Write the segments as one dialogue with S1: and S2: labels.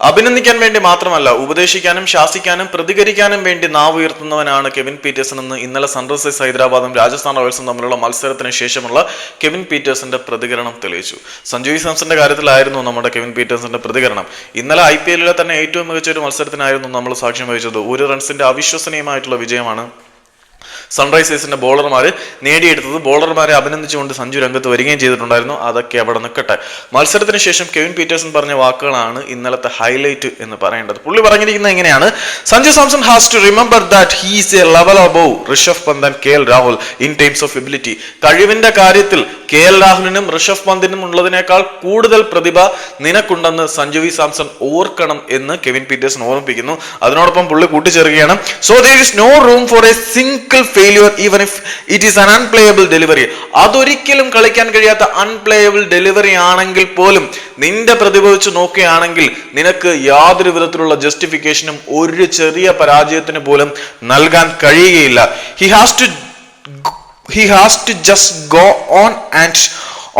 S1: അഭിനന്ദിക്കാൻ വേണ്ടി മാത്രമല്ല ഉപദേശിക്കാനും ശാസിക്കാനും പ്രതികരിക്കാനും വേണ്ടി നാവ് ഉയർത്തുന്നവനാണ് കെവിൻ പീറ്റേഴ്സൺ എന്ന് ഇന്നലെ സൺറൈസേഴ്സ് ഹൈദരാബാദും രാജസ്ഥാൻ റോയൽസും തമ്മിലുള്ള മത്സരത്തിന് ശേഷമുള്ള കെവിൻ പീറ്റേഴ്സന്റെ പ്രതികരണം തെളിയിച്ചു. സഞ്ജു സാംസന്റെ കാര്യത്തിലായിരുന്നു നമ്മുടെ കെവിൻ പീറ്റേഴ്സന്റെ പ്രതികരണം. ഇന്നലെ ഐ പി എല്ലിലെ തന്നെ ഏറ്റവും മികച്ച ഒരു മത്സരത്തിനായിരുന്നു നമ്മൾ സാക്ഷ്യം വഹിച്ചത്. ഒരു റൺസിന്റെ അവിശ്വസനീയമായിട്ടുള്ള വിജയമാണ് സൺറൈസേഴ്സിന്റെ ബോളർമാർ നേടിയെടുത്തത്. ബോളർമാരെ അഭിനന്ദിച്ചുകൊണ്ട് സഞ്ജു രംഗത്ത് വരികയും ചെയ്തിട്ടുണ്ടായിരുന്നു. അതൊക്കെ അവിടെ നിൽക്കട്ടെ. മത്സരത്തിന് ശേഷം കെവിൻ പീറ്റേഴ്സൺ പറഞ്ഞ വാക്കുകളാണ് ഇന്നലത്തെ ഹൈലൈറ്റ് എന്ന് പറയേണ്ടത്. പുള്ളി പറഞ്ഞിരിക്കുന്നത് എങ്ങനെയാണ് Sanju Samson has to remember that he's a level above Rishabh Pant K L Rahul in terms of ability കഴിവിന്റെ കാര്യത്തിൽ കെ എൽ രാഹുലിനും ഋഷഭ് പന്തിനും ഉള്ളതിനേക്കാൾ കൂടുതൽ പ്രതിഭ നിനക്കുണ്ടെന്ന് സഞ്ജു വി സാംസൺ ഓർക്കണം എന്ന് കെവിൻ പീറ്റേഴ്സൺ ഓർമ്മിപ്പിക്കുന്നു. അതിനോടൊപ്പം പുള്ളി കൂട്ടിച്ചേർക്കുകയാണ്. So there is no room for a single failure even if it is an unplayable delivery അതൊരിക്കലും കളിക്കാൻ കഴിയാത്ത അൺപ്ലേയബിൾ ഡെലിവറി ആണെങ്കിൽ പോലും നിന്റെ പ്രതിഭ വെച്ച് നോക്കുകയാണെങ്കിൽ നിനക്ക് യാതൊരു വിധത്തിലുള്ള ജസ്റ്റിഫിക്കേഷനും ഒരു ചെറിയ പരാജയത്തിന് പോലും നൽകാൻ കഴിയുകയില്ല. He has to he has to just go on and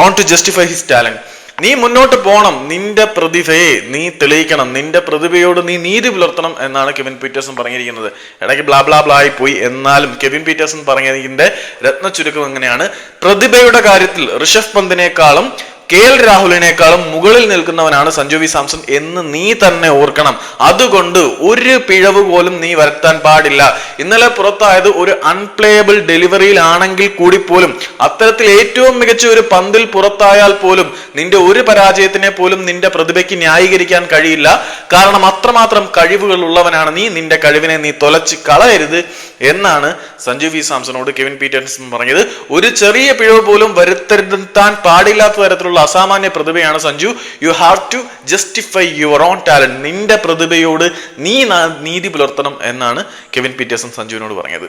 S1: on to justify his talent നീ മുന്നോട്ട് പോകണം നിന്റെ പ്രതിഭയെ നീ തെളിയിക്കണം. നിന്റെ പ്രതിഭയോട് നീ നീതി പുലർത്തണം എന്നാണ് കെവിൻ പീറ്റേഴ്സൺ പറഞ്ഞിരിക്കുന്നത്. ഇടയ്ക്ക് ബ്ലാ ബ്ലാ ബ്ലാ ആയി പോയി. എന്നാലും കെവിൻ പീറ്റേഴ്സൺ പറഞ്ഞതിന്റെ രത്ന ചുരുക്കം എങ്ങനെയാണ്? പ്രതിഭയുടെ കാര്യത്തിൽ ഋഷഭ് പന്തിനേക്കാളും കെ എൽ രാഹുലിനേക്കാളും മുകളിൽ നിൽക്കുന്നവനാണ് സഞ്ജു വി സാംസൺ എന്ന് നീ തന്നെ ഓർക്കണം. അതുകൊണ്ട് ഒരു പിഴവ് പോലും നീ വരുത്താൻ പാടില്ല. ഇന്നലെ പുറത്തായത് ഒരു അൺപ്ലേയബിൾ ഡെലിവറിയിലാണെങ്കിൽ കൂടി പോലും അത്തരത്തിൽ ഏറ്റവും മികച്ച ഒരു പന്തിൽ പുറത്തായാൽ പോലും നിന്റെ ഒരു പരാജയത്തിനെ പോലും നിന്റെ പ്രതിഭയ്ക്ക് ന്യായീകരിക്കാൻ കഴിയില്ല. കാരണം അത്രമാത്രം കഴിവുകൾ ഉള്ളവനാണ് നീ. നിന്റെ കഴിവിനെ നീ തൊലച്ച് കളയരുത് എന്നാണ് സഞ്ജു വി സാംസണോട് കെവിൻ പീറ്റേഴ്സൺ പറഞ്ഞത്. ഒരു ചെറിയ പിഴവ് പോലും വരുത്തരുത്താൻ പാടില്ലാത്ത തരത്തിലുള്ള അസാമാന്യ പ്രതിഭയാണ് Sanju. You have to justify your own talent നിന്റെ പ്രതിഭയോട് നീ നീതി പുലർത്തണം എന്നാണ് കെവിൻ പീറ്റേഴ്സൺ സഞ്ജുവിനോട് പറഞ്ഞത്.